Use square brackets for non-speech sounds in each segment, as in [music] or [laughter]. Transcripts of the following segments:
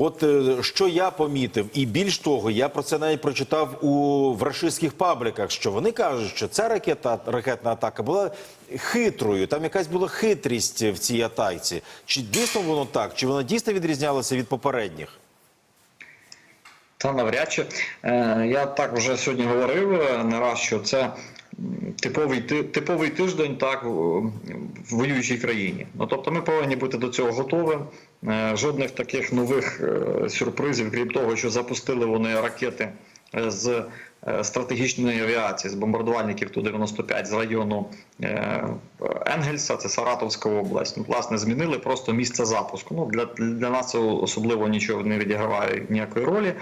От е, що я помітив, і більш того, я про це навіть прочитав у в рашистських пабліках, що вони кажуть, що ця ракета, ракетна атака була хитрою. Там якась була хитрість в цій атаці. Чи дійсно воно так? Чи вона дійсно відрізнялася від попередніх? Та навряд чи. Е, Я так вже сьогодні говорив е, не раз, що це типовий, ти- типовий тиждень так в воюючій країні. Ну тобто ми повинні бути до цього готові. Е, Жодних таких нових е, сюрпризів, крім того, що запустили вони ракети е, з стратегічної авіації, з бомбардувальників Ту-95 з району е, Енгельса, це Саратовська область. Ну, власне, змінили просто місце запуску. Ну, для, для нас це особливо нічого не відіграває ніякої ролі,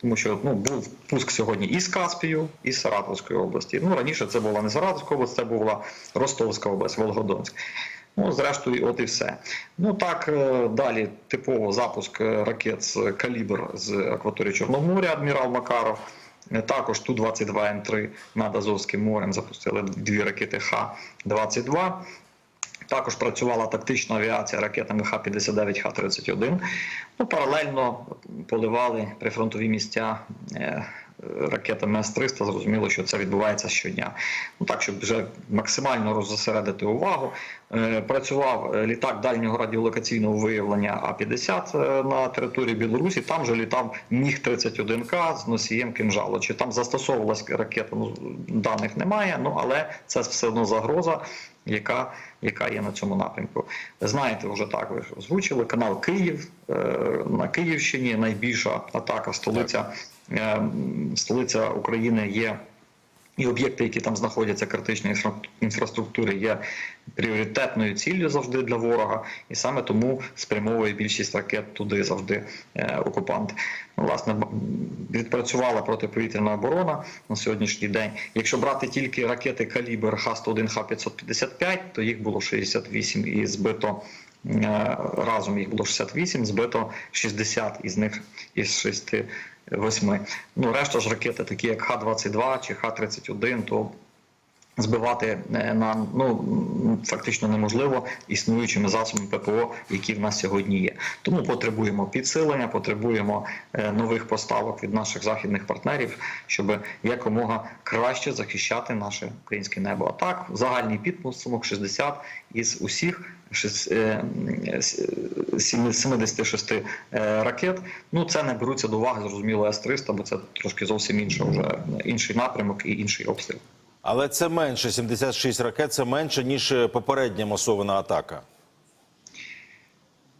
тому що ну, був пуск сьогодні і з Каспію, і Саратовської області. Ну, раніше це була не Саратовська область, це була Ростовська область, Волгодонськ. Ну, зрештою, от і все. Ну так е, далі, типово запуск е, ракет з калібр з акваторії Чорного моря, адмірал Макаров. Е, Також Ту-22М3 над Азовським морем запустили дві ракети Х-22. Також працювала тактична авіація ракетами Х-59, Х-31. Ну, паралельно поливали прифронтові місця е, ракетами С-300. Зрозуміло, що це відбувається щодня. Ну так, щоб вже максимально роззосередити увагу. Е, Працював е, літак дальнього радіолокаційного виявлення А-50 е, на території Білорусі. Там же літав Міг-31К з носієм кинжалу. Чи там застосовувалась ракета? Ну, даних немає, ну але це все одно загроза яка, яка є на цьому напрямку. Знаєте, вже так ви озвучили канал Київ на Київщині. Найбільша атака столиця, м, столиця України є. І об'єкти, які там знаходяться, критичної інфра- інфраструктури, є пріоритетною ціллю завжди для ворога, і саме тому спрямовує більшість ракет туди завжди е, окупант. Власне, відпрацювала протиповітряна оборона на сьогоднішній день. Якщо брати тільки ракети калібр Х-101, Х-555, то їх було 68 і збито. е, Разом їх було 68, збито 60 із них із 68. Ну, решта ж ракети, такі як Х-22 чи Х-31, то збивати е, на ну фактично неможливо існуючими засобами ППО, які в нас сьогодні є. Тому потребуємо підсилення, потребуємо е, нових поставок від наших західних партнерів, щоб якомога краще захищати наше українське небо. А так, загальний підсумок 60 із усіх. Шість- е, 76 е, ракет. Ну це не беруться до уваги, зрозуміло, С-300, бо це трошки зовсім інше, вже інший напрямок і інший обстріл. Але це менше 76 ракет, це менше ніж е, попередня масована атака.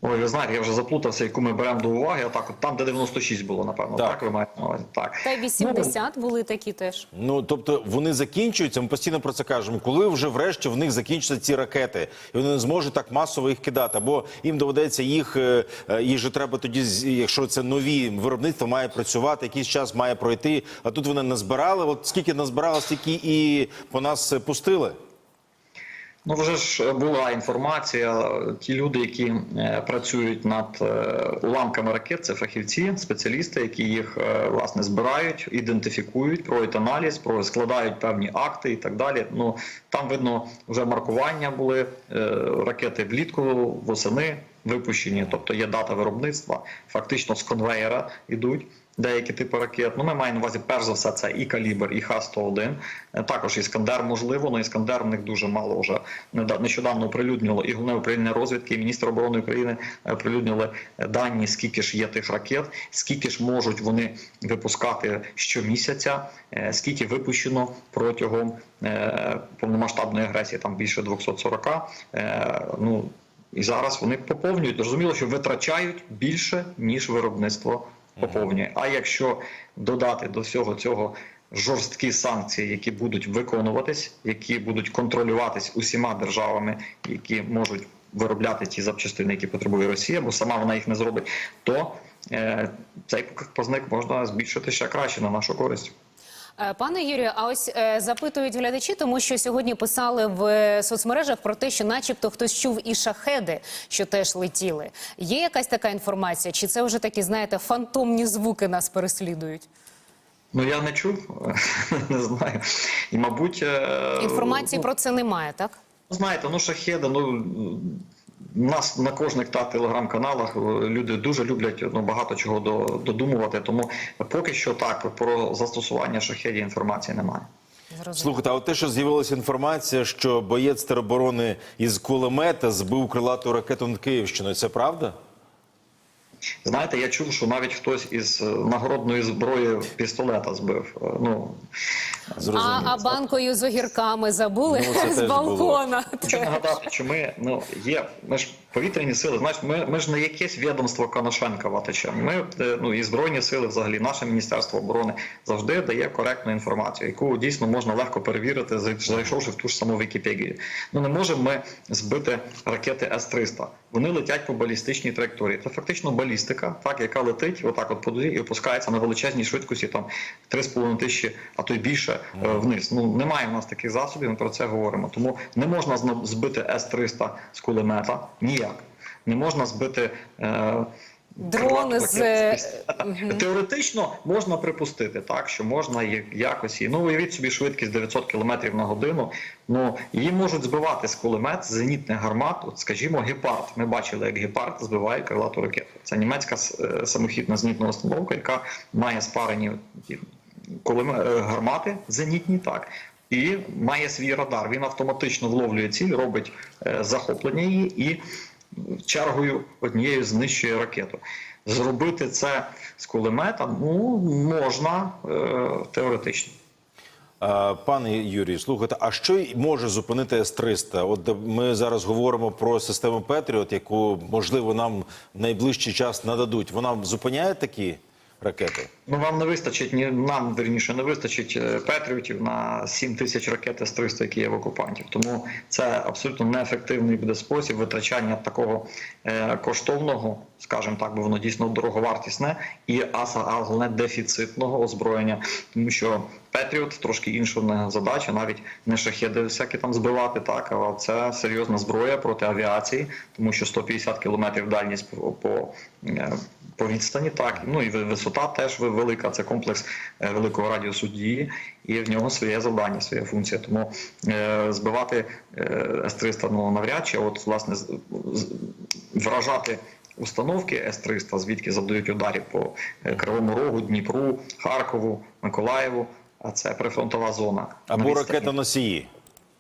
Ой, ви знаєте, я вже заплутався, яку ми беремо до уваги. А так, от там, де 96 було, напевно, Так. так, ви маєте на увазі. Так. Та й 80 були такі теж. Ну тобто вони закінчуються. Ми постійно про це кажемо. Коли вже врешті в них закінчаться ці ракети, і вони не зможуть так масово їх кидати, або їм доведеться їх е, е, їх же треба тоді, якщо це нові виробництво має працювати, якийсь час має пройти. А тут вони назбирали. От скільки назбирали, стільки і по нас пустили. Ну, вже ж була інформація. Ті люди, які е, працюють над е, уламками ракет, це фахівці, спеціалісти, які їх е, власне збирають, ідентифікують, проводять аналіз, складають певні акти і так далі. Ну там видно вже маркування були ракети влітку, восени випущені, тобто є дата виробництва, фактично з конвейера йдуть. Деякі типи ракет. Ну, ми маємо на увазі, перш за все, це і калібр, і Х-101. Е, Також іскандер можливо, але іскандер в них дуже мало вже нещодавно оприлюднило і головне управління розвідки, і міністр оборони України е, оприлюднили е, дані, скільки ж є тих ракет, скільки ж можуть вони випускати щомісяця, скільки випущено протягом повномасштабної агресії, там більше 240. Е, Ну і зараз вони поповнюють. Зрозуміло, що витрачають більше ніж виробництво поповнює. А якщо додати до всього цього жорсткі санкції, які будуть виконуватись, які будуть контролюватись усіма державами, які можуть виробляти ті запчастини, які потребує Росія, бо сама вона їх не зробить, то е, цей показник можна збільшити ще краще на нашу користь. Е, Пане Юрію, а ось е, запитують глядачі, тому що сьогодні писали в е, соцмережах про те, що, начебто, хтось чув і шахеди, що теж летіли. Є якась така інформація? Чи це вже такі, знаєте, фантомні звуки нас переслідують? Ну я не чув, [laughs] не знаю. І мабуть, е, Інформації ну, про це немає, так? Знаєте, ну шахеди, ну У нас на кожних та телеграм-каналах е, люди дуже люблять ну, багато чого додумувати. Тому поки що так про застосування шахедів інформації немає. Слухайте, а от те, що з'явилася інформація, що боєць тероборони із кулемета збив крилату ракету над Київщиною, це правда? Знаєте, я чув, що навіть хтось із е, нагородної зброї пістолета збив. Е, Ну Зрозуміло. А, а банкою з огірками забули Ну, з балкона. Хочу нагадати, що ми ну є. Ми ж повітряні сили. Знаєш, ми, ми ж не якесь відомство Коношенка ватича. Ми е, ну і збройні сили, взагалі, наше міністерство оборони завжди дає коректну інформацію, яку дійсно можна легко перевірити, зайшовши в ту ж саму Вікіпедію. Ну не можемо ми збити ракети С-300. Вони летять по балістичній траєкторії. Це фактично балістика, так яка летить отак, от по і опускається на величезній швидкості, там 3,5 тисячі, а то й більше вниз. Ну немає в нас таких засобів. Ми про це говоримо. Тому не можна збити С-300 з кулемета ніяк. Не можна збити. Е, Дрон крилату з. Теоретично можна припустити, так що можна якось її. Ну уявіть собі швидкість 900 км на годину. Ну її можуть збивати з кулемет, з зенітних гармат. От, скажімо, гепард. Ми бачили, як гепард збиває крилату ракету. Це німецька е, самохідна зенітна установка, яка має спарені е, гармати зенітні, так. І має свій радар. Він автоматично вловлює ціль, робить е, захоплення її і чергою однією знищує ракету. Зробити це з кулемета ну можна е, теоретично. Пане Юрій, слухайте, а що може зупинити С-300? От ми зараз говоримо про систему Петріот, яку можливо нам в найближчий час нададуть. Вона зупиняє такі ракети? Ну вам не вистачить ні нам верніше не вистачить е, петріотів на 7 тисяч ракет з 300, які є в окупантів. Тому це абсолютно неефективний буде спосіб витрачання такого е, коштовного, скажімо так, бо воно дійсно дороговартісне і аса, а головне дефіцитного озброєння, тому що Петріот трошки інша задача, навіть не шахеди всякі там збивати, так а це серйозна зброя проти авіації, тому що 150 кілометрів дальність по, по, е, по відстані, так ну і ви- висота теж велика. Це комплекс е, великого радіусу дії, і в нього своє завдання, своя функція. Тому е, збивати е, С-300 ну, навряд чи, от власне з- з- вражати. Установки С-300, звідки завдають ударів по Кривому Рогу, Дніпру, Харкову, Миколаєву. А це прифронтова зона. Або На відстані ракета носії?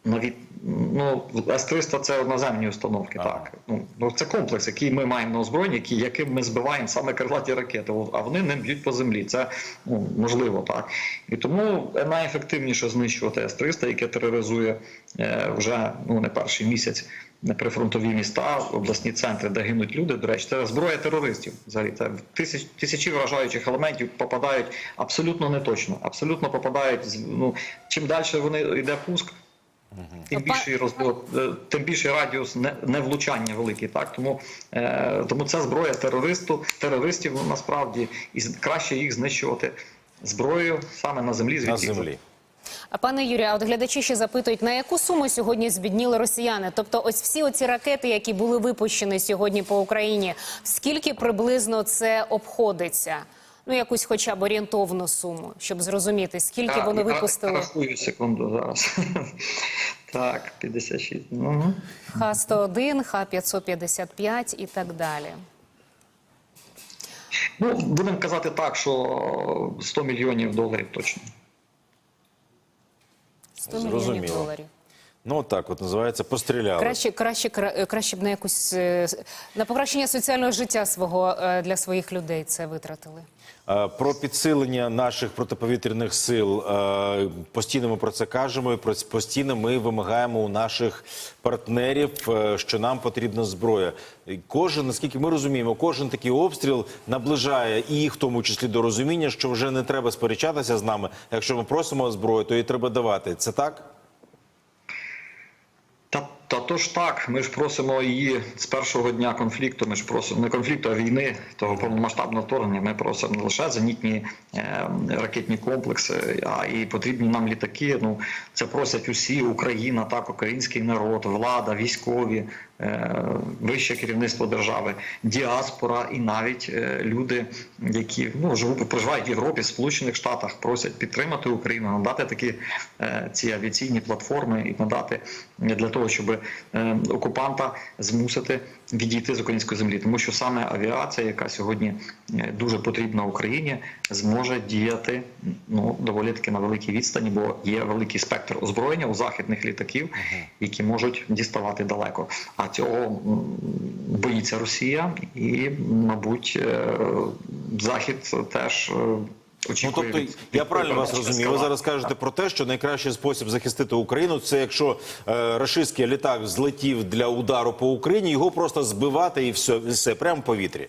навіть ну С-300 це наземні установки. Ага. Так ну ну це комплекс, який ми маємо на озброєнні, який яким ми збиваємо саме крилаті ракети. А вони не б'ють по землі. Це ну можливо так. І тому найефективніше знищувати С-300, яке тероризує е, вже ну не перший місяць. Прифронтові міста, обласні центри, де гинуть люди. До речі, це зброя терористів. Взагалі це тисяч тисячі вражаючих елементів попадають абсолютно неточно. Абсолютно попадають з- ну чим далі вони йде пуск, тим більший розльот, е, тим більший радіус не, не великий. Так тому, е, тому це зброя терористу, терористів ну, насправді і краще їх знищувати зброєю саме на землі. На звідки землі. А пане Юрію, а от глядачі ще запитують, на яку суму сьогодні збідніли росіяни? Тобто, ось всі оці ракети, які були випущені сьогодні по Україні, скільки приблизно це обходиться? Ну, якусь хоча б орієнтовну суму, щоб зрозуміти, скільки Так, вони випустили. Рахую секунду зараз. [laughs] так, 56. Угу. Х-101, Х-555 і так далі. Ну, будемо казати так, що 100 мільйонів доларів точно. 100 мільйонів Зрозуміло. доларів. Ну от так, от називається постріляли. Краще, краще, краще б на якусь е, на покращення соціального життя свого е, для своїх людей це витратили. Е, Про підсилення наших протиповітряних сил е, постійно ми про це кажемо. і про- Постійно ми вимагаємо у наших партнерів, е, що нам потрібна зброя. Кожен, наскільки ми розуміємо, кожен такий обстріл наближає і їх, в тому числі, до розуміння, що вже не треба сперечатися з нами. Якщо ми просимо зброю, то її треба давати. Це так? Та, то ж так, ми ж просимо її з першого дня конфлікту. Ми ж просимо не конфлікту, а війни того повномасштабного вторгнення. Ми просимо не лише зенітні е, ракетні комплекси, а і потрібні нам літаки. Ну це просять усі Україна, так український народ, влада, військові, вище керівництво держави, діаспора і навіть е, люди, які ну живуть проживають в Європі, Сполучених Штатах, просять підтримати Україну, надати такі е, ці авіаційні платформи і надати для того, щоб е, окупанта змусити відійти з української землі, тому що саме авіація, яка сьогодні е, дуже потрібна Україні, зможе діяти ну доволі таки на великій відстані, бо є великий спектр озброєння у західних літаків, які можуть діставати далеко. А цього боїться Росія, і, мабуть, е, Захід теж. е, Ну, тобто, від- я від правильно вас розумію. Ви зараз кажете про те, що найкращий спосіб захистити Україну це якщо е, рашистський літак злетів для удару по Україні, його просто збивати і все, і все прямо в повітрі.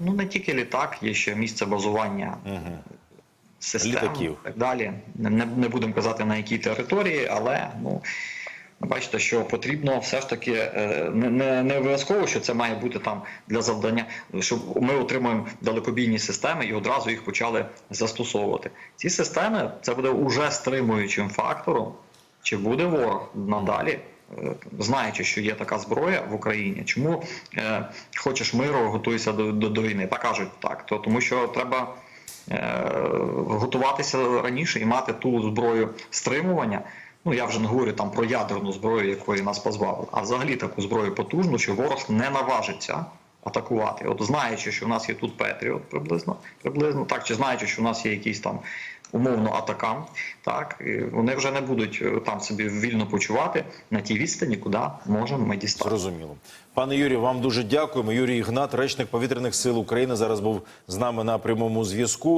Ну не тільки літак, є ще місце базування систем Літаків. і так далі. Не, не будемо казати на якій території, але ну. Бачите, що потрібно все ж таки е, не, не, не обов'язково, що це має бути там для завдання, щоб ми отримуємо далекобійні системи і одразу їх почали застосовувати. Ці системи це буде уже стримуючим фактором, чи буде ворог надалі, е, знаючи, що є така зброя в Україні. Чому е, хочеш миру, готуйся до, до, до війни? Так кажуть так. То тому що треба е, готуватися раніше і мати ту зброю стримування. Ну я вже не говорю там про ядерну зброю, якої нас позбавили, а взагалі таку зброю потужну, що ворог не наважиться атакувати. От знаючи, що в нас є тут Петріот приблизно, приблизно так, чи знаючи, що в нас є якийсь там умовно атакам, так і вони вже не будуть е, там собі вільно почувати на тій відстані, куди можемо ми дістати. Зрозуміло. Пане Юрію, вам дуже дякуємо. Юрій Ігнат, речник повітряних сил України, зараз був з нами на прямому зв'язку.